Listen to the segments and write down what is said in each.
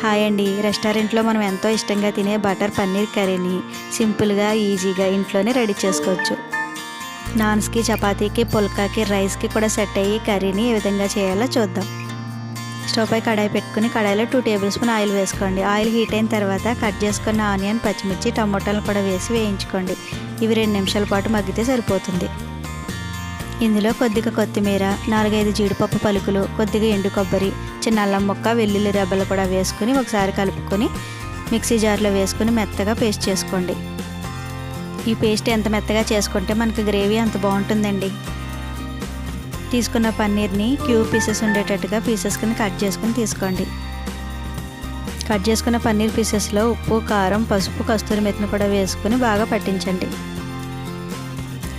Hi అండి. రెస్టారెంట్లో మనం ఎంతో ఇష్టంగా తినే బటర్ పన్నీర్ కర్రీని సింపుల్గా ఈజీగా ఇంట్లోనే రెడీ చేసుకోవచ్చు. నాన్స్కి చపాతీకి పుల్కాకి రైస్కి కూడా సెట్ అయ్యి కర్రీని ఏ విధంగా చేయాలో చూద్దాం. స్టవ్ పై కడాయి పెట్టుకుని కడాయిలో టూ టేబుల్ స్పూన్ ఆయిల్ వేసుకోండి. ఆయిల్ హీట్ అయిన తర్వాత కట్ చేసుకున్న ఆనియన్ పచ్చిమిర్చి టమోటాలు కూడా వేసి వేయించుకోండి. ఇవి రెండు నిమిషాల పాటు మగ్గితే సరిపోతుంది. ఇందులో కొద్దిగా కొత్తిమీర నాలుగైదు జీడిపప్పు పలుకులు కొద్దిగా ఎండు కొబ్బరి చిన్న అల్లం ముక్క వెల్లుల్లి రెబ్బలు కూడా వేసుకుని ఒకసారి కలుపుకొని మిక్సీ జార్లో వేసుకుని మెత్తగా పేస్ట్ చేసుకోండి. ఈ పేస్ట్ ఎంత మెత్తగా చేసుకుంటే మనకి గ్రేవీ అంత బాగుంటుందండి. తీసుకున్న పన్నీర్ని క్యూబ్ పీసెస్ ఉండేటట్టుగా పీసెస్ కింద కట్ చేసుకుని తీసుకోండి. కట్ చేసుకున్న పన్నీర్ పీసెస్లో ఉప్పు కారం పసుపు కస్తూరి మెత్తిని కూడా వేసుకుని బాగా పట్టించండి.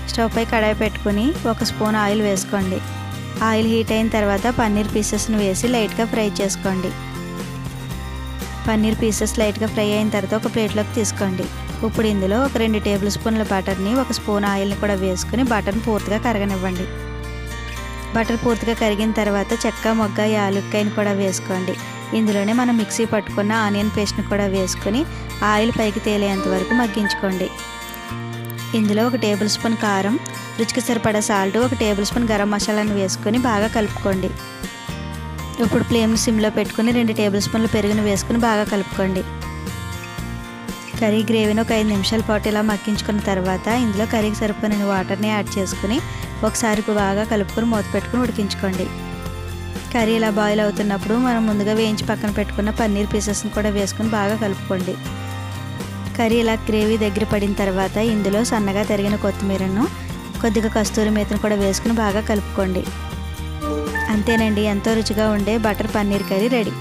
స్టవ్ పై కడాయి పెట్టుకుని ఒక స్పూన్ ఆయిల్ వేసుకోండి. ఆయిల్ హీట్ అయిన తర్వాత పన్నీర్ పీసెస్ని వేసి లైట్గా ఫ్రై చేసుకోండి. పన్నీర్ పీసెస్ లైట్గా ఫ్రై అయిన తర్వాత ఒక ప్లేట్లోకి తీసుకోండి. ఇప్పుడు ఇందులో ఒక రెండు టేబుల్ స్పూన్ల బటర్ని ఒక స్పూన్ ఆయిల్ని కూడా వేసుకుని బటర్ని పూర్తిగా కరగనివ్వండి. బటర్ పూర్తిగా కరిగిన తర్వాత చెక్క మొగ్గ యాలుక్కాయని కూడా వేసుకోండి. ఇందులోనే మనం మిక్సీ పట్టుకున్న ఆనియన్ పేస్ట్ని కూడా వేసుకుని ఆయిల్ పైకి తేలేంత వరకు మగ్గించుకోండి. ఇందులో ఒక టేబుల్ స్పూన్ కారం రుచికి సరిపడా సాల్ట్ ఒక టేబుల్ స్పూన్ గరం మసాలాను వేసుకొని బాగా కలుపుకోండి. ఇప్పుడు ఫ్లేమ్ని సిమ్లో పెట్టుకుని రెండు టేబుల్ స్పూన్లు పెరుగును వేసుకుని బాగా కలుపుకోండి. కర్రీ గ్రేవీని ఒక ఐదు నిమిషాల పాటు ఇలా మక్కించుకున్న తర్వాత ఇందులో కర్రీకి సరిపోయిన వాటర్ని యాడ్ చేసుకుని ఒకసారి బాగా కలుపుకొని మూత పెట్టుకుని ఉడికించుకోండి. కర్రీ ఇలా బాయిల్ అవుతున్నప్పుడు మనం ముందుగా వేయించి పక్కన పెట్టుకున్న పన్నీర్ పీసెస్ని కూడా వేసుకుని బాగా కలుపుకోండి. కర్రీ ఇలా గ్రేవీ దగ్గర పడిన తర్వాత ఇందులో సన్నగా తరిగిన కొత్తిమీరను కొద్దిగా కస్తూరి మేతను కూడా వేసుకుని బాగా కలుపుకోండి. అంతేనండి ఎంతో రుచిగా ఉండే బటర్ పన్నీర్ కర్రీ రెడీ.